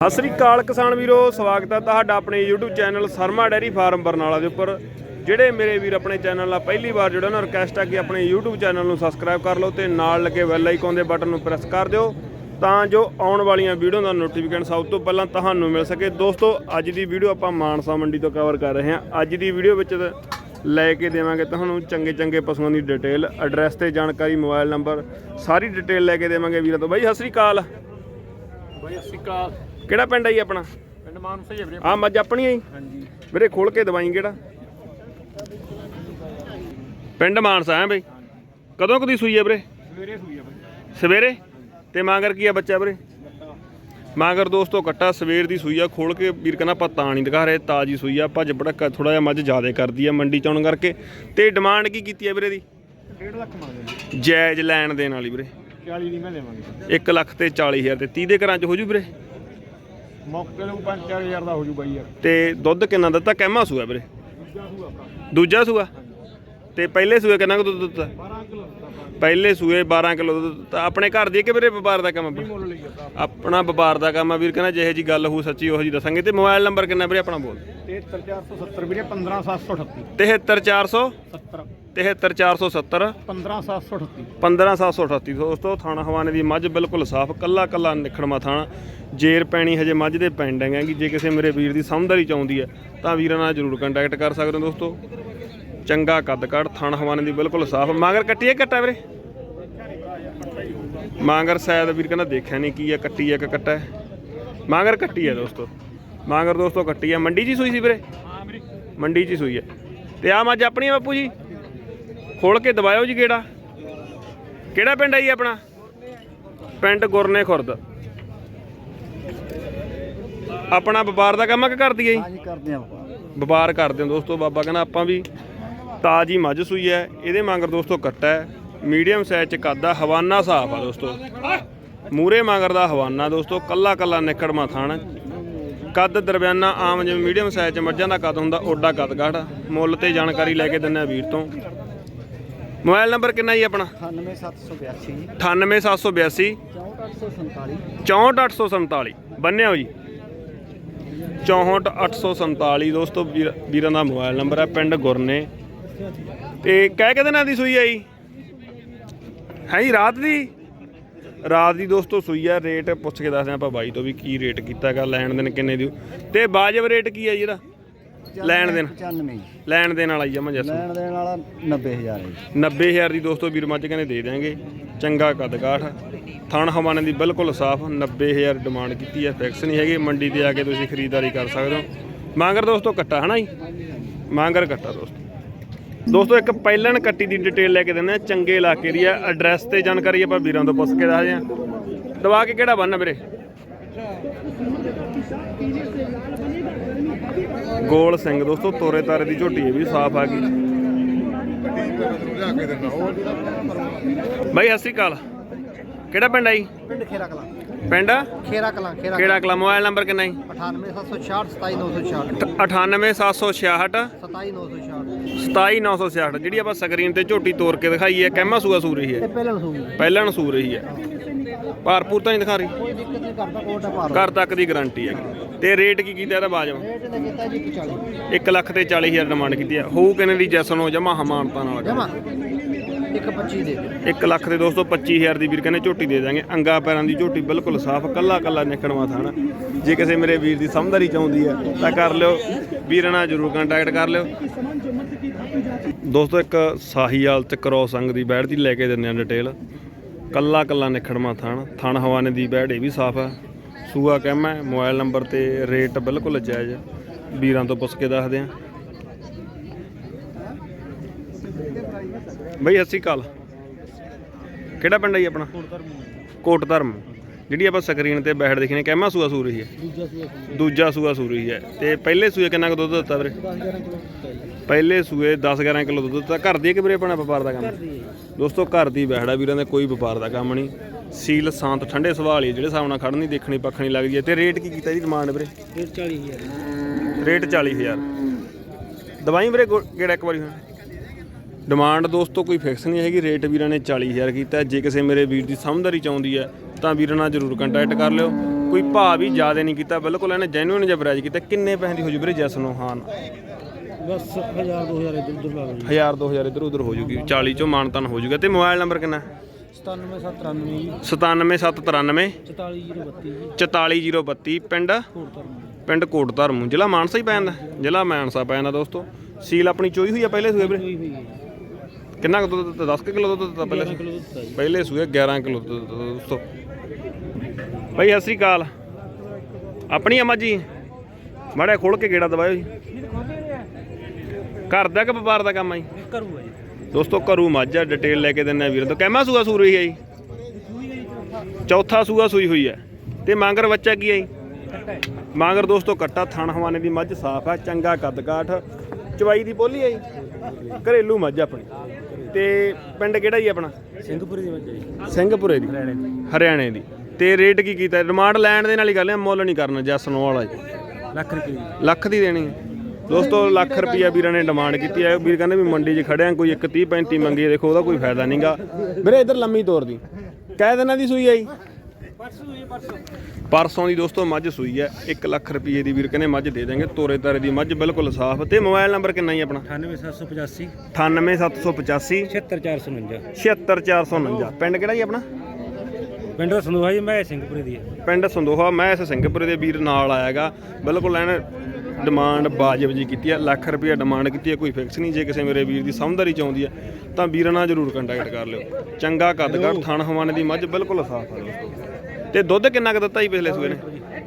ਸਤਿ ਸ੍ਰੀ ਅਕਾਲ ਕਿਸਾਨ ਵੀਰੋ, ਸਵਾਗਤ ਹੈ ਤੁਹਾਡਾ ਆਪਣੇ YouTube channel Sharma dairy farm Barnala ਦੇ ਉੱਪਰ। ਜਿਹੜੇ ਮੇਰੇ ਵੀਰ ਆਪਣੇ ਚੈਨਲ ਨਾਲ ਪਹਿਲੀ ਵਾਰ ਜੁੜੇ ਉਹਨਾਂ ਰਿਕਵੈਸਟ ਹੈ ਕਿ ਆਪਣੇ YouTube ਚੈਨਲ ਨੂੰ ਸਬਸਕ੍ਰਾਈਬ ਕਰ ਲਓ ਤੇ ਨਾਲ ਲੱਗੇ ਬੈਲ ਆਈਕਨ ਦੇ ਬਟਨ ਨੂੰ ਪ੍ਰੈਸ ਕਰ ਦਿਓ ਤਾਂ ਜੋ ਆਉਣ ਵਾਲੀਆਂ ਵੀਡੀਓ ਦਾ ਨੋਟੀਫਿਕੇਸ਼ਨ ਸਭ ਤੋਂ ਪਹਿਲਾਂ ਤੁਹਾਨੂੰ ਮਿਲ ਸਕੇ। ਦੋਸਤੋ, ਅੱਜ ਦੀ ਵੀਡੀਓ ਆਪਾਂ ਮਾਨਸਾ ਮੰਡੀ ਤੋਂ ਕਵਰ ਕਰ ਰਹੇ ਹਾਂ। ਅੱਜ ਦੀ ਵੀਡੀਓ ਵਿੱਚ ਲੈ ਕੇ ਦੇਵਾਂਗੇ ਤੁਹਾਨੂੰ ਚੰਗੇ ਚੰਗੇ ਪਸ਼ੂਆਂ ਦੀ ਡਿਟੇਲ ਐਡਰੈਸ ਤੇ ਜਾਣਕਾਰੀ ਮੋਬਾਈਲ ਨੰਬਰ ਸਾਰੀ ਡਿਟੇਲ ਲੈ ਕੇ ਦੇਵਾਂਗੇ ਵੀਰਾਂ ਤੋਂ। ਬਾਈ, ਸਤਿ ਸ੍ਰੀ ਅਕਾਲ। ਬਾਈ, ਸਤਿ ਸ਼੍ਰੀ ਅਕਾਲ। ਕਿਹੜਾ ਪਿੰਡ ਜੀ ਆਪਣਾ? ਪਿੰਡ ਮਾਨਸਾ ਹੀ ਆ ਵੀਰੇ। ਆ ਮੱਝ ਆਪਣੀ ਜੀ? ਹਾਂਜੀ। ਵੀਰੇ ਖੋਲ ਕੇ ਦਵਾਈ ਕਿਹੜਾ? ਪਿੰਡ ਮਾਨਸਾ ਹੈ ਬਈ। ਕਦੋਂ ਕਦੀ ਸੂਈ ਹੈ ਵੀਰੇ? ਸਵੇਰੇ ਹੋਈ ਆ ਬਾਈ। ਸਵੇਰੇ? ਤੇ ਮਾਂਗਰ ਕੀ ਆ ਬੱਚਾ ਵੀਰੇ? ਮਾਂਗਰ ਦੋਸਤੋ ਕੱਟਾ ਸਵੇਰ ਦੀ ਸੂਈ ਆ ਖੋਲ ਕੇ ਵੀਰ ਕਹਿੰਦਾ ਆਪਾਂ ਤਾਂ ਨਹੀਂ ਦਿਖਾ ਰਹੇ ਤਾਜੀ ਸੂਈ ਆ ਭੱਜ ਭੜਕਾ ਥੋੜਾ ਜਿਹਾ ਮੱਝ ਜ਼ਿਆਦਾ ਕਰਦੀ ਆ ਮੰਡੀ ਚੌਣ ਕਰਕੇ। ਤੇ ਡਿਮਾਂਡ ਕੀ ਕੀਤੀ ਆ ਵੀਰੇ ਦੀ? 1.5 ਲੱਖ ਮੰਗਦੇ ਜਾਇਜ਼ ਲੈਣ ਦੇਣ ਵਾਲੀ ਵੀਰੇ। 40 ਨਹੀਂ ਮੈਂ ਦੇਵਾਂਗੇ। 1 ਲੱਖ ਤੇ 40000 ਤੇ 30 ਦੇ ਘਰਾਂ ਚ ਹੋ ਜੂ ਵੀਰੇ। ਮੌਕੇ ਨੂੰ 5-4000 ਦਾ ਹੋ ਜੂ ਬਾਈ ਯਾਰ। ਤੇ ਦੁੱਧ ਕਿੰਨਾ ਦਿੱਤਾ? ਕਹਿਮਾ ਸੂਆ ਵੀਰੇ? ਦੂਜਾ ਹੋਊ ਸੂਆ? ਤੇ ਪਹਿਲੇ ਸੂਏ ਕਿੰਨਾ ਕੁ ਦੁੱਧ ਦਿੱਤਾ? ਪਹਿਲੇ ਸੂਏ 12 ਕਿਲੋ ਦਿੱਤਾ। ਆਪਣੇ ਘਰ ਦੀ ਕਿ ਵੀਰੇ ਵਪਾਰ ਦਾ ਕੰਮ ਆ? ਆਪਣਾ। ਵਪਾਰ ਦਾ ਕੰਮ ਆ ਵੀਰ ਕਹਿੰਦਾ ਜਿਹੇ ਜੀ ਗੱਲ ਹੋਊ ਸੱਚੀ ਉਹੋ ਜੀ ਦੱਸਾਂਗੇ। ਤੇ ਮੋਬਾਈਲ ਨੰਬਰ ਕਿੰਨਾ ਵੀਰੇ ਆਪਣਾ ਬੋਲ। 73470 ਵੀਰੇ 15738 73400 70 73470 15738 15738 ਦੋਸਤੋ ਥਾਣਾ ਹਵਾਨੇ ਦੀ ਮੱਝ ਬਿਲਕੁਲ ਸਾਫ਼ ਕੱਲਾ ਕੱਲਾ ਨਿਖੜਮਾ ਥਾਣਾ। ਜੇਰ ਪੈਣੀ ਹਜੇ ਮੱਝ ਦੇ ਪੈਂਡਿੰਗ ਹੈਗੀ। ਜੇ ਕਿਸੇ ਮੇਰੇ ਵੀਰ ਦੀ ਸਮਝਦਾਰੀ ਚਾਹੁੰਦੀ ਹੈ ਤਾਂ ਵੀਰਾਂ ਨਾਲ ਜਰੂਰ ਕੰਟੈਕਟ ਕਰ ਸਕਦੇ ਹੋ ਦੋਸਤੋ। ਚੰਗਾ ਕੱਦ ਕੱਦ ਥਾਣਾ ਹਵਾਨੇ ਦੀ ਬਿਲਕੁਲ ਸਾਫ਼। ਮਾਂਗਰ ਕੱਟੀਏ ਕੱਟਾ ਵੀਰੇ? ਮਾਂਗਰ ਸ਼ਾਇਦ ਵੀਰ ਕਹਿੰਦਾ ਦੇਖਿਆ ਨਹੀਂ ਕੀ ਹੈ ਕੱਟੀ ਹੈ ਕਿ ਕੱਟਾ ਹੈ। ਮਾਂਗਰ ਕੱਟੀ ਹੈ ਦੋਸਤੋ। ਮਾਂਗਰ ਦੋਸਤੋ ਕੱਟੀ ਹੈ। ਮੰਡੀ 'ਚ ਸੂਈ ਸੀ ਵੀਰੇ? ਹਾਂ ਵੀਰੇ ਮੰਡੀ 'ਚ ਹੀ ਸੂਈ ਹੈ। ਤੇ ਆ ਮੱਝ ਆਪਣੀ ਹੈ ਬਾਪੂ ਜੀ? ਖੋਲ ਕੇ ਦਬਾਇਓ ਜੀ ਕਿਹੜਾ ਕਿਹੜਾ ਪਿੰਡ ਹੈ ਜੀ ਆਪਣਾ? ਪਿੰਡ ਗੁਰਨੇ ਖੁਰਦ। ਆਪਣਾ ਵਪਾਰ ਦਾ ਕੰਮ ਆ ਕਿ ਕਰਦੀ ਹੈ ਜੀ? ਕਰਦੇ ਆ ਵਪਾਰ ਕਰਦੇ ਹਾਂ ਦੋਸਤੋ। ਬਾਬਾ ਕਹਿੰਦਾ ਆਪਾਂ ਵੀ ਤਾਜੀ ਮੱਝ ਸੂਈ ਹੈ ਇਹਦੇ ਮੰਗਰ ਦੋਸਤੋ ਕੱਟਾ ਹੈ। ਮੀਡੀਅਮ ਸਾਈਜ਼ ਚ ਕੱਦ ਹਵਾਨਾ ਸਾਫ਼ ਆ ਦੋਸਤੋ। ਮੂਰੇ ਮੰਗਰ ਦਾ ਹਵਾਨਾ ਦੋਸਤੋ ਕੱਲਾ ਕੱਲਾ ਨਿਕੜਮਾ ਥਾਣ ਕੱਦ ਦਰਮਿਆਨਾ ਆਮ ਜਿਵੇਂ ਮੀਡੀਅਮ ਸਾਈਜ਼ ਚ ਮੱਝਾਂ ਦਾ ਕੱਦ ਹੁੰਦਾ ਓਡਾ ਕੱਦ ਗਾੜ ਮੁੱਲ ਤੇ ਜਾਣਕਾਰੀ ਲੈ ਕੇ ਦਿੰਨੇ ਵੀਰ ਤੋਂ। ਮੋਬਾਈਲ ਨੰਬਰ ਕਿੰਨਾ ਜੀ ਆਪਣਾ? 98782 98782 64847 64847 ਬੰਨਿਓ ਜੀ। 64847 ਦੋਸਤੋ ਵੀਰ- ਵੀਰਾਂ ਦਾ ਮੋਬਾਈਲ ਨੰਬਰ ਹੈ ਪਿੰਡ ਗੁਰਨੇ। ਤੇ ਕਹਿ ਕੇ ਦਿਨਾਂ ਦੀ ਸੂਈ ਜੀ ਹੈ ਜੀ ਰਾਤ ਦੀ? ਰਾਤ ਦੀ ਦੋਸਤੋ ਸੂਈ ਹੈ ਰੇਟ ਪੁੱਛ ਕੇ ਦੱਸਦੇ ਆਪਾਂ ਬਾਈ ਤੋਂ ਵੀ ਕੀ ਰੇਟ ਕੀਤਾਗਾ ਲੈਣ ਦੇਣ ਕਿੰਨੇ ਦੀ। ਤੇ ਬਾਜਬ ਰੇਟ ਕੀ ਹੈ ਜੀ ਇਹਦਾ? ਲੈਣ ਦੇਣ। 95 ਲੈਣ ਦੇਣ ਵਾਲਾ ਹੀ ਆ ਮਜਾ ਲੈਣ ਦੇਣ ਵਾਲਾ 90000 ਹੈ ਜੀ। 90000 ਦੀ ਦੋਸਤੋ ਵੀਰ ਮੱਝ ਕਹਿੰਦੇ ਦੇ ਦਿਆਂਗੇ। ਚੰਗਾ ਕੱਦ ਕਾਠ। ਥਣ ਹਵਾਨੇ ਦੀ ਬਿਲਕੁਲ ਸਾਫ਼ 90000 ਡਿਮਾਂਡ ਕੀਤੀ ਹੈ ਫਿਕਸ ਨਹੀਂ ਹੈਗੀ। ਮੰਡੀ ਤੇ ਆ ਕੇ ਤੁਸੀਂ ਖਰੀਦਦਾਰੀ ਕਰ ਸਕਦੇ ਹੋ। ਮਾਂਗਰ ਦੋਸਤੋ ਕੱਟਾ ਹਨਾ ਜੀ? ਮਾਂਗਰ ਕੱਟਾ ਦੋਸਤੋ। ਦੋਸਤੋ, ਇੱਕ ਪਹਿਲਣ ਕੱਟੀ ਦੀ ਡਿਟੇਲ ਲੈ ਕੇ ਦਿੰਦੇ ਆ ਚੰਗੇ ਇਲਾਕੇ ਦੀ ਆ। ਐਡਰੈਸ ਤੇ ਜਾਣਕਾਰੀ ਆਪਾਂ ਵੀਰਾਂ ਤੋਂ ਪੁੱਛ ਕੇ ਦੱਸਦੇ ਆ ਦਵਾ ਕੇ ਕਿਹੜਾ ਬੰਨ ਵੀਰੇ? ਗੋਲ ਸਿੰਘ ਦੋਸਤੋ, ਤੋਰੇ ਤਾਰੇ ਦੀ ਝੋਟੀ ਇਹ ਵੀ ਸਾਫ਼ ਆ ਗਈ। ਬਾਈ, ਸਤਿ ਸ਼੍ਰੀ ਅਕਾਲ। ਕਿਹੜਾ ਪਿੰਡ ਆ ਜੀ? ਪਿੰਡ ਖੇਰਾ ਕਲਾਂ। ਪਿੰਡ? ਖੇਰਾ ਕਲਾਂ ਖੇਰਾ ਕਿਹੜਾ ਕਲਾ। ਮੋਬਾਈਲ ਨੰਬਰ ਕਿੰਨਾ ਜੀ? 98766 27966 98766 27966 27966 ਜਿਹੜੀ ਆਪਾਂ ਸਕਰੀਨ ਤੇ ਝੋਟੀ ਤੋੜ ਕੇ ਦਿਖਾਈ ਹੈ ਕਹਿਮਾ ਸੂਆ ਸੂ ਰਹੀ ਹੈ। ਇਹ ਪਹਿਲਾਂ ਨੂੰ ਸੂ ਰਹੀ ਹੈ। ਭਾਰਪੂਰ ਤਾਂ ਨਹੀਂ ਦਿਖਾ ਰਹੀ? ਕੋਈ ਦਿੱਕਤ ਨਹੀਂ ਕਰਦਾ ਕੋਟ ਹੈ ਪਾਰ ਘਰ ਤੱਕ ਦੀ ਗਾਰੰਟੀ ਹੈ। ਤੇ ਰੇਟ ਕੀ ਕੀਤਾ ਇਹਦਾ ਬਾਜਬ ਰੇਟ ਨੇ ਕੀਤਾ ਜੀ 40 1 ਲੱਖ ਤੇ 40000 ਡਿਮਾਂਡ ਕੀਤੀ ਹੈ। ਹੋਊ ਕਿੰਨੇ ਦੀ ਜੈਸਨ ਹੋ ਜਮਾ ਹਮਾਨਤਾ ਨਾਲ। ਜਮਾ। ਇੱਕ 25 ਦੇ ਦਿਓ। 1 ਲੱਖ ਦੇ ਦੋਸਤੋ 25000 ਦੀ ਵੀਰ ਕਹਿੰਦੇ ਝੋਟੀ ਦੇ ਦਾਂਗੇ। ਅੰਗਾ ਪੈਰਾਂ ਦੀ ਝੋਟੀ ਬਿਲਕੁਲ ਸਾਫ਼, ਕੱਲਾ ਕੱਲਾ ਨਿਕਣਵਾ ਥਾਣਾ। ਜੇ ਕਿਸੇ ਮੇਰੇ ਵੀਰ ਦੀ ਸਮਝਦਾਰੀ ਚਾਹੁੰਦੀ ਹੈ ਤਾਂ ਕਰ ਲਿਓ। ਵੀਰਾਂ ਨਾਲ ਜਰੂਰ ਕੰਟੈਕਟ ਕਰ ਲਿਓ। ਦੋਸਤੋ ਇੱਕ ਸਾਹੀਵਾਲ ਤੇ ਕ੍ਰੋਸ ਅੰਗ ਦੀ ਬੈੜ ਦੀ ਲੈ ਕੇ ਦਿੰਦੇ ਆ ਡਿਟੇਲ ਕੱਲਾ ਕੱਲਾ ਨਿਖੜਮਾ ਥਣ। ਥਣ ਹਵਾਨੇ ਦੀ ਬੈੜ ਇਹ ਵੀ ਸਾਫ਼ ਹੈ ਸੂਆ ਕਹਿਮਾ ਹੈ? ਮੋਬਾਈਲ ਨੰਬਰ ਤੇ ਰੇਟ ਬਿਲਕੁਲ ਜਾਇਜ਼ ਵੀਰਾਂ ਤੋਂ ਪੁੱਛ ਕੇ ਦੱਸਦੇ ਆ। ਬਈ ਸਤਿ ਸ਼੍ਰੀ ਅਕਾਲ। ਕਿਹੜਾ ਪਿੰਡ ਹੈ ਜੀ ਆਪਣਾ? ਕੋਟ ਧਰਮ ਜਿਹੜੀ ਆਪਾਂ ਸਕਰੀਨ ਤੇ ਬੈਠ ਦੇਖੀ ਨੇ ਕਹਿਮਾ ਸੂਆ ਸੂ ਰਹੀ ਹੈ? ਦੂਜਾ ਸੂਆ ਸੂ ਰਹੀ ਹੈ। ਤੇ ਪਹਿਲੇ ਸੂਏ ਕਿੰਨਾ ਕੁ ਦੁੱਧ ਦਿੱਤਾ ਵੀਰੇ? 10 11 ਕਿਲੋ ਪਹਿਲੇ ਸੂਏ 10 11 ਕਿਲੋ ਦੁੱਧ ਦਿੱਤਾ। ਘਰ ਦੀ ਕਿ ਵੀਰੇ ਆਪਣਾ ਵਪਾਰ ਦਾ ਕੰਮ? ਦੋਸਤੋ ਘਰ ਦੀ ਬਹਿੜਾ ਵੀਰਾਂ ਦੇ ਕੋਈ ਵਪਾਰ ਦਾ ਕੰਮ ਨਹੀਂ। ਸੀਲ ਸ਼ਾਂਤ ਠੰਡੇ ਸੁਭਾਅ ਵਾਲੀ ਜਿਹੜੇ ਹਿਸਾਬ ਨਾਲ ਖੜਨੀ ਦੇਖਣੀ ਪੱਖਣੀ ਲੱਗਦੀ ਹੈ। ਤੇ ਰੇਟ ਕੀ ਕੀਤਾ ਜੀ ਡਿਮਾਂਡ ਵੀਰੇ? ਰੇਟ 40000 ਰੇਟ 40000 ਦਵਾਈ ਵੀਰੇ ਕਿਹੜਾ ਇੱਕ ਵਾਰੀ ਹੁਣ ਡਿਮਾਂਡ ਦੋਸਤੋ ਕੋਈ ਫਿਕਸ ਨਹੀਂ ਹੈਗੀ। ਰੇਟ ਵੀਰਾਂ ਨੇ 40000 ਕੀਤਾ ਜੇ ਕਿਸੇ ਮੇਰੇ ਵੀਰ ਦੀ ਸਮਝਦਾਰੀ ਚਾਹੁੰਦੀ ਹੈ ਤਾਂ ਵੀਰਾਂ ਨਾਲ ਜਰੂਰ ਕੰਟੈਕਟ ਕਰ ਲਿਓ। ਕੋਈ ਭਾਅ ਵੀ ਜ਼ਿਆਦਾ ਨਹੀਂ ਕੀਤਾ ਬਿਲਕੁਲ ਇਹਨੇ ਜੈਨੂਇਨ ਜਿਹਾ ਬਰਾਜ ਕੀਤਾ। ਕਿੰਨੇ ਪੈਸੇ ਦੀ ਹੋ ਜੂ ਵੀਰੇ ਜੈਸ ਨੂੰ ਹਾਨ ਬਸ 1000 2000 ਇੱਧਰ ਉੱਧਰ ਲਾ ਲਓ ਜੀ। 1000 2000 ਇਧਰ ਉਧਰ ਹੋ ਜੂਗੀ। 40 ਚੋਂ ਮਾਨਤਨ ਹੋ ਜੂਗਾ। ਤੇ ਮੋਬਾਈਲ ਨੰਬਰ ਕਿੰਨਾ? 9793 ਜੀ। 97793 44032 ਜੀ। 44032 ਪਿੰਡ? ਪਿੰਡ ਕੋਟ ਧਰਮੂ ਜ਼ਿਲ੍ਹਾ ਮਾਨਸਾ ਹੀ ਪੈ ਜਾਂਦਾ ਜ਼ਿਲ੍ਹਾ ਮਾਨਸਾ ਪੈ ਜਾਂਦਾ ਦੋਸਤੋ। ਸੀਲ ਆਪਣੀ ਚੋਈ ਹੋਈ ਆ ਪਹਿਲੇ ਸੂਏ ਵੀਰੇ? ਹੈ ਕਿੰਨਾ ਕੁ ਦੁੱਧ ਦਿੱਤਾ? 10 ਕਿਲੋ ਦੁੱਧ ਦਿੱਤਾ ਪਹਿਲੇ? 11 ਕਿਲੋ ਦਿੱਤਾ ਜੀ। ਪਹਿਲੇ ਸੂਏ 11 ਕਿਲੋ ਦੁੱਧ ਦਿੱਤਾ ਦੋਸਤੋ ਭਾਈ ਸਤਿ ਸ੍ਰੀ ਅਕਾਲ। ਆਪਣੀ ਅਮਾ ਜੀ? ਮਾੜਾ ਖੋਲ ਕੇ ਗੇੜਾ ਦਵਾਇਓ ਜੀ। ਘਰ ਦਾ ਕਿ ਵਪਾਰ ਦਾ ਕੰਮ ਆ ਜੀ? ਕਰੂਗਾ ਜੀ। ਦੋਸਤੋ ਘਰੂ ਮੱਝ ਆ ਡਿਟੇਲ ਲੈ ਕੇ ਦਿੰਨੇ ਆ ਵੀਰ। ਤੋਂ ਕਹਿਮਾ ਸੂਆ ਸੂ ਰਹੀ ਹੈ ਜੀ? ਚੌਥਾ ਸੂਆ ਸੂਈ ਹੋਈ ਹੈ ਤੇ ਮਾਂਗਰ ਬੱਚਾ ਕੀ ਹੈ ਜੀ? ਮਾਂਗਰ ਦੋਸਤੋ ਕੱਟਾ ਥਣ ਹਵਾਨੇ ਦੀ ਮੱਝ ਸਾਫ਼ ਹੈ ਚੰਗਾ ਕੱਦ ਕਾਠ ਚਵਾਈ ਦੀ ਬੋਲੀ ਹੈ ਜੀ? ਘਰੇਲੂ ਮੱਝ ਆਪਣੀ। ਤੇ ਪਿੰਡ ਕਿਹੜਾ ਜੀ ਆਪਣਾ? ਸਿੰਘਪੁਰੀ ਦੀ ਵਜ੍ਹਾ ਜੀ। ਸਿੰਘਪੁਰੇ ਦੀ। ਹਰਿਆਣੇ ਦੀ। ਤੇ ਰੇਟ ਕੀ ਕੀਤਾ? ਡਿਮਾਂਡ ਲੈਣ ਦੇ ਨਾਲ ਹੀ ਗੱਲ ਹੈ ਮੁੱਲ ਨਹੀਂ ਕਰਨਾ ਜਸਨ ਵਾਲਾ ਜੀ। ਲੱਖ ਰੁਪਏ ਦੀ। ਲੱਖ ਦੀ ਦੇਣੀ ਹੈ। ਦੋਸਤੋ ਲੱਖ ਰੁਪਈਆ ਵੀਰਾਂ ਨੇ ਡਿਮਾਂਡ ਕੀਤੀ ਹੈ ਵੀਰ ਕਹਿੰਦੇ ਵੀ ਮੰਡੀ 'ਚ ਖੜਿਆ ਕੋਈ 1 30 35 ਮੰਗੀ ਹੈ, ਦੇਖੋ ਉਹਦਾ ਕੋਈ ਫਾਇਦਾ ਨਹੀਂਗਾ ਵੀਰੇ ਇਧਰ ਲੰਮੀ ਤੋਰ ਦੀ। ਕਹਿ ਦਿਨਾਂ ਦੀ ਸੂਈ ਆਈ ਪਰਸੋਂ ਦੀ ਦੋਸਤੋ ਮੱਝ ਸੂਈ ਹੈ 1 ਲੱਖ ਰੁਪਏ ਦੀ ਵੀਰ ਕਹਿੰਦੇ ਮੱਝ ਦੇ ਦਾਂਗੇ ਤੋਰੇ ਤਾਰੇ ਦੀ ਮੱਝ ਬਿਲਕੁਲ ਸਾਫ਼ ਤੇ ਮੋਬਾਈਲ ਨੰਬਰ ਕਿੰਨਾ ਜੀ ਆਪਣਾ? 98785 98785 76449 76449 ਪਿੰਡ ਕਿਹੜਾ ਜੀ ਆਪਣਾ? ਪਿੰਡ ਸੰਦੋਹਾ ਜੀ ਮੈਂ ਸਿੰਘਪੁਰੀ ਦੀ ਹੈ ਪਿੰਡ ਸੰਦੋਹਾ ਮੈਂ ਇਸ ਸਿੰਘਪੁਰੇ ਦੇ ਵੀਰ ਨਾਲ ਆਇਆਗਾ ਬਿਲਕੁਲ ਐਨ ਡਿਮਾਂਡ ਵਾਜਬ ਜੀ ਕੀਤੀ ਹੈ ਲੱਖ ਰੁਪਏ ਡਿਮਾਂਡ ਕੀਤੀ ਹੈ ਕੋਈ ਫਿਕਸ ਨਹੀਂ। ਜੇ ਕਿਸੇ ਮੇਰੇ ਵੀਰ ਦੀ ਸਮਝਦਾਰੀ ਚਾਹੁੰਦੀ ਹੈ ਤਾਂ ਵੀਰਾਂ ਨਾਲ ਜ਼ਰੂਰ ਕੰਟੈਕਟ ਕਰ ਲਿਓ। ਚੰਗਾ ਕੱਦਗੜ ਥਣ ਹਵਾਨੇ ਦੀ ਮੱਝ ਬਿਲਕੁਲ ਸਾਫ਼ ਹੈ ਤੇ ਦੁੱਧ ਕਿੰਨਾ ਕੁ ਦਿੱਤਾ ਜੀ ਪਿਛਲੇ ਸੂਏ ਨੇ?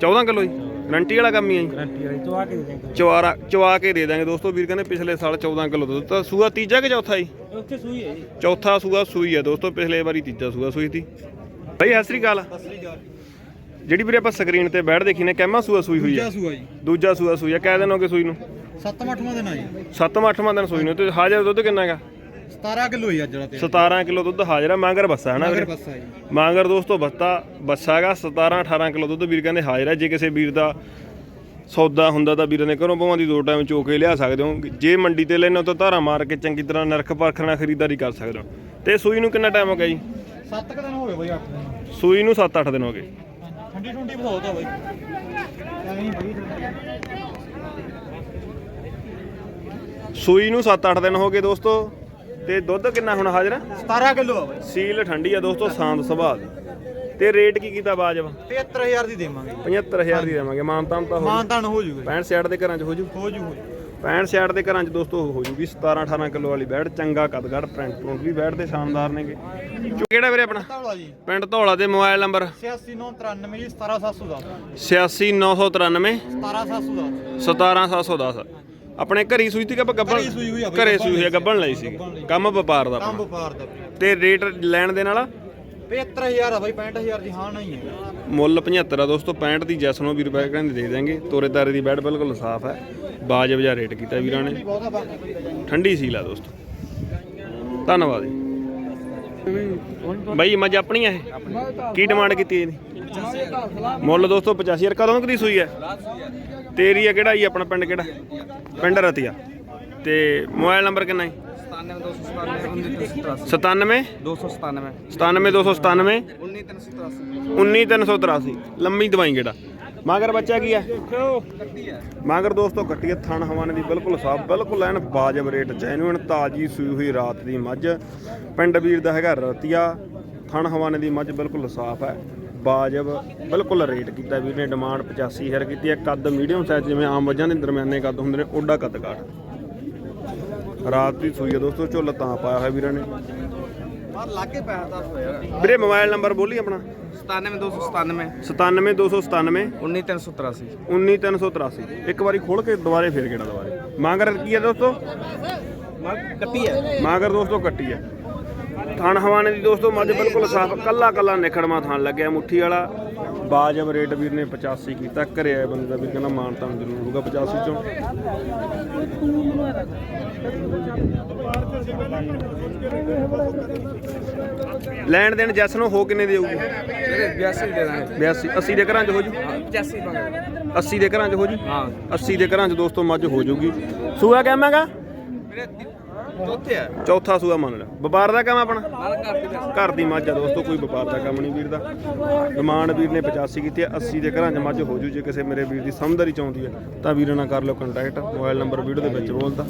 14 ਕਿਲੋ ਜੀ? ਗਰੰਟੀ ਵਾਲਾ ਕੰਮ ਹੀ ਹੈ ਜੀ। ਗਰੰਟੀ ਵਾਲੀ ਆ ਕੇ ਦੇ ਦੇਂਗੇ ਚਵਾਰਾ ਚਵਾ ਕੇ ਦੇ ਦਾਂਗੇ ਦੋਸਤੋ ਵੀਰ ਕਹਿੰਦੇ ਪਿਛਲੇ ਸਾਲ 14 ਕਿਲੋ ਦੁੱਧ ਦਿੱਤਾ। ਸੂਆ ਤੀਜਾ ਕਿ ਚੌਥਾ ਜੀ? ਉੱਥੇ ਸੂਈ ਹੈ ਜੀ। ਚੌਥਾ ਸੂਆ ਸੂਈ ਹੈ ਦੋਸਤੋ ਪਿਛਲੇ ਵਾਰੀ ਤੀਜਾ ਸੂਆ ਸੂਈ ਸੀ। ਭਾਈ ਸਤਿ ਸ੍ਰੀ ਅਕਾਲ। ਜਿਹੜੀ ਵੀਰੇ ਆਪਾਂ ਸਕਰੀਨ ਤੇ ਬੈਠ ਦੇਖੀ ਨੇ ਕਹਿਮਾ ਸੂਆ ਸੂਈ ਹੋਈ ਹੈ ਸੂਆ ਜੀ। ਦੂਜਾ ਸੂਆ ਸੂਈ ਹੈ ਕਿਹ ਦਿਨ ਹੋ ਗਏ ਸੂਈ ਨੂੰ? ਸੱਤਵਾਂ ਅੱਠਵਾਂ ਦਿਨ ਆ ਜੀ। ਸੱਤਵਾਂ ਅੱਠਵਾਂ ਦਿਨ ਸੂਈ ਨੂੰ ਤੇ ਹਾਜ਼ਰ ਦੁੱਧ ਕਿੰਨਾ ਹੈਗਾ? 17 ਕਿਲੋ ਹੀ ਅੱਜ ਜਿਹੜਾ ਤੇ 17 ਕਿਲੋ ਦੁੱਧ ਹਾਜ਼ਰ ਹੈ ਮਾਂਗਰ ਬੱਸਾ ਹੈ ਨਾ ਵੀਰੇ? ਬੱਸਾ ਜੀ। ਮਾਂਗਰ ਦੋਸਤੋ ਬੱਸਾ ਬੱਸਾ ਹੈਗਾ 17 18 ਕਿਲੋ ਦੁੱਧ ਵੀਰ ਕਹਿੰਦੇ ਹਾਜ਼ਰ। ਹੈ ਜੇ ਕਿਸੇ ਵੀਰ ਦਾ ਸੌਦਾ ਹੁੰਦਾ ਤਾਂ ਵੀਰਾਂ ਨੇ ਘਰੋਂ ਭਵਾਂ ਦੀ ਦੋ ਟਾਈਮ ਚੋ ਕੇ ਲਿਆ ਸਕਦੇ ਹੋ। ਜੇ ਮੰਡੀ ਤੇ ਲੈਣੋ ਤਾਂ ਧਾਰਾ ਮਾਰ ਕੇ ਚੰਗੀ ਤਰ੍ਹਾਂ ਨਰਖ ਪਰਖ ਨਾਲ ਖਰੀਦਦਾਰੀ ਕਰ ਸਕਦੇ ਹੋ। ਤੇ ਸੂਈ ਨੂੰ ਕਿੰਨਾ ਟਾਈਮ ਹੋ ਗਿਆ ਜੀ? 7 ਦਿਨ ਹੋ ਗਏ ਬਈ 8 ਦਿਨ। ਸੂਈ ਨੂੰ 7-8 ਦਿਨ ਹੋ ਗਏ। ਠੰਡੀ ਠੰਡੀ ਤਾਂ ਹੀ ਬਈ। ਸੂਈ ਨੂੰ 7-8 ਦਿਨ ਹੋ ਗਏ ਦੋਸਤੋ। ਤੇ ਦੁੱਧ ਕਿੰਨਾ ਹੁਣ ਹਾਜ਼ਰ? ਹੈ 17 ਕਿਲੋ ਆ ਬਈ। ਸੀਲ ਠੰਡੀ ਆ ਦੋਸਤੋ ਸ਼ਾਂਤ ਸੁਭਾਅ ਦੀ ਤੇ ਰੇਟ ਕੀ ਕੀਤਾ ਬਾਜਬ 73000 ਦੀ ਦੇਵਾਂਗੇ। 75000 ਦੀ ਦੇਵਾਂਗੇ ਮਾਨਤਾਨ ਤਾਂ ਹੋ ਮਾਨਤਾਨ ਹੋ ਜੂਗਾ 65 ਸਿਆੜ ਦੇ ਘਰਾਂ 'ਚ ਹੋ ਜੂ? ਹੋ ਜੂ ਹੋ ਜੂ। 65 ਸਿਆੜ ਦੇ ਘਰਾਂ 'ਚ ਦੋਸਤੋ ਹੋ ਜੂਗੀ 17 18 ਕਿਲੋ ਵਾਲੀ ਬੈੜ ਚੰਗਾ ਕਦਗੜ ਪ੍ਰਿੰਟ ਪ੍ਰਿੰਟ ਵੀ ਬੈੜ ਦੇ ਸ਼ਾਨਦਾਰ ਨੇਗੇ। ਕਿਹੜਾ ਵੀਰੇ ਆਪਣਾ? ਤਾਵਲਾ ਜੀ। ਪਿੰਡ ਧੌਲਾ ਦੇ ਮੋਬਾਈਲ ਨੰਬਰ? 86993 ਜੀ 17710 86993 17710 17710 ਆਪਣੇ ਘਰੀ ਸੂਈ ਤੀ ਕਿ ਆਪਾਂ ਗੱਬਣ ਘਰੀ ਸੂਈ ਹੋਈ ਆ ਬਈ, ਘਰੇ ਗੱਭਣ ਸੂਈ ਹੋਈ ਆ ਲਈ ਗੱਬਣ ਲਈ ਸੀ ਕੰਮ ਵਪਾਰ ਦਾ ਕੰਮ ਆਪਣਾ। ਵਪਾਰ ਦਾ ਤੇ ਰੇਟ ਲੈਣ ਦੇ ਨਾਲ? 75000 ਆ ਬਈ 65000 ਦੀ ਹਾਂ ਨਹੀਂ ਹੈ। ਮੁੱਲ 75 ਆ ਦੋਸਤੋ 65 ਦੀ ਜੈਸਨੋ ਵੀਰ ਰੁਪਏ ਕਹਿੰਦੇ ਦੇ ਦੇਣਗੇ ਤੋਰੇ ਤਾਰੇ ਦੀ ਬੈਡ ਬਿਲਕੁਲ ਸਾਫ਼ ਹੈ। ਬਾਜਬ ਜਿਹਾ ਰੇਟ ਕੀਤਾ ਵੀਰਾਂ ਨੇ। ਬਹੁਤਾ ਬਾਕੀ ਠੰਡੀ ਸੀਲ ਆ ਦੋਸਤੋ। ਧੰਨਵਾਦ ਜੀ। ਬਾਈ ਮੱਝ ਆਪਣੀ ਹੈ ਇਹ? ਕੀ ਡਿਮਾਂਡ ਕੀਤੀ ਇਹਦੀ? ਮੁੱਲ ਦੋਸਤੋ 85 ਯਾਰ ਕਦੋਂ ਕਦੀ ਸੂਈ ਹੈ? ਤੇਰੀ ਆ ਕਿਹੜਾ ਜੀ ਆਪਣਾ ਪਿੰਡ ਕਿਹੜਾ? ਪਿੰਡ ਰਤੀਆ। ਤੇ ਮੋਬਾਈਲ ਨੰਬਰ ਕਿੰਨਾ ਹੈ 97 297 97297 19383 ਲੰਮੀ ਦਵਾਈ ਕਿਹੜਾ? ਮਾਗਰ ਬੱਚਾ ਕੀ ਹੈ? ਮਾਗਰ ਦੋਸਤੋ ਕੱਟੀਏ ਥਣ ਹਵਾਨੇ ਦੀ, ਬਿਲਕੁਲ ਸਾਫ਼, ਬਿਲਕੁਲ ਐਨ ਬਾਜਬ ਰੇਟ ਜੈਨੂਇਨ ਤਾਜੀ ਸੂਈ ਹੋਈ ਰਾਤ ਦੀ ਮੱਝ। ਪਿੰਡ ਵੀਰ ਦਾ ਹੈਗਾ ਰਤੀਆ, ਥਣ ਹਵਾਨੇ ਦੀ ਮੱਝ ਬਿਲਕੁਲ ਸਾਫ਼ ਹੈ। ਬਾਜਬ ਬਿਲਕੁਲ ਰੇਟ ਕੀਤਾ ਵੀਰ ਨੇ ਡਿਮਾਂਡ 85000 ਕੀਤੀ ਹੈ। ਕੱਦ ਮੀਡੀਅਮ ਸਾਈਜ਼ ਜਿਵੇਂ ਆਮ ਮੱਝਾਂ ਦੇ ਦਰਮਿਆਨੇ ਕੱਦ ਹੁੰਦੇ ਨੇ ਓਡਾ ਕੱਦ ਕਾਠ। ਰਾਤ ਦੀ ਸੂਈ ਹੈ ਦੋਸਤੋ ਝੁੱਲ ਤਾਂ ਪਾਇਆ ਹੋਇਆ ਵੀਰਾਂ ਨੇ। ਪਰ ਲਾਗੇ ਪੈਸਾ ਦੱਸ ਹੋਇਆ ਵੀਰੇ ਮੋਬਾਈਲ ਨੰਬਰ ਬੋਲੀ ਆਪਣਾ। 97297 97297 19383 19383 ਇੱਕ ਵਾਰੀ ਖੋਲ ਕੇ ਦੁਬਾਰੇ ਫੇਰ ਕਿਹੜਾ ਦੁਬਾਰੇ। ਮਾਂਗਰ ਕੀ ਹੈ ਦੋਸਤੋ? ਕੱਟੀ ਹੈ। ਮਾਂਗਰ ਦੋਸਤੋ ਕੱਟੀ ਹੈ। ਥਣ ਹਵਾਨੇ ਦੀ ਦੋਸਤੋ ਮੱਝ ਬਿਲਕੁਲ ਸਾਫ਼ ਕੱਲਾ ਕੱਲਾ ਨਿਖੜਮਾ ਥਣ ਲੱਗਿਆ ਮੁੱਠੀ ਵਾਲਾ। ਬਾਜਬ ਰੇਟ ਵੀਰ ਨੇ 85 ਕੀਤਾ ਘਰੇ ਆਏ ਬੰਦੇ ਦਾ ਵੀ ਕਹਿੰਦਾ ਮਾਨ ਤਾਂ ਜ਼ਰੂਰ ਹੋਊਗਾ 85 ਚੋਂ। ਲੈਣ ਦੇਣ ਜੈਸ ਨੂੰ ਹੋ ਕਿੰਨੇ ਦੀ ਹੋਊਗੀ? ਮੇਰੇ 82 ਦੇ ਦਾਂਗੇ। 82 80 ਦੇ ਘਰਾਂ 'ਚ ਹੋ ਜੂ? 85 ਮੰਗੇ 80 ਦੇ ਘਰਾਂ 'ਚ ਹੋ ਜੂ? ਹਾਂ। 80 ਦੇ ਘਰਾਂ 'ਚ ਦੋਸਤੋ ਮੱਝ ਹੋ ਜੂਗੀ। ਸੂਆ ਕਹਿਮਾਂਗਾ ਮੇਰੇ ਚੌਥੇ ਆ। ਚੌਥਾ ਸੂਆ ਮੰਨ ਲਿਆ। ਵਪਾਰ ਦਾ ਕੰਮ ਆਪਣਾ? ਨਾਲ ਘਰ ਦੀ ਬਿਆਸੀ ਘਰ ਦੀ ਮੱਝ ਆ ਦੋਸਤੋ ਕੋਈ ਵਪਾਰ ਦਾ ਕੰਮ ਨਹੀਂ ਵੀਰ ਦਾ। ਡਿਮਾਂਡ ਵੀਰ ਨੇ 85 ਕੀਤੀ ਹੈ 80 ਦੇ ਘਰਾਂ 'ਚ ਮੱਝ ਹੋ ਜੂ ਜੇ ਕਿਸੇ ਮੇਰੇ ਵੀਰ ਦੀ ਸਮਝਦਾਰੀ ਚਾਹੁੰਦੀ ਹੈ ਤਾਂ ਵੀਰ ਨਾਲ ਕਰ ਲਓ ਕੰਟੈਕਟ ਮੋਬਾਈਲ ਨੰਬਰ ਵੀਡੀਓ ਦੇ ਵਿੱਚ ਬੋਲਦਾ।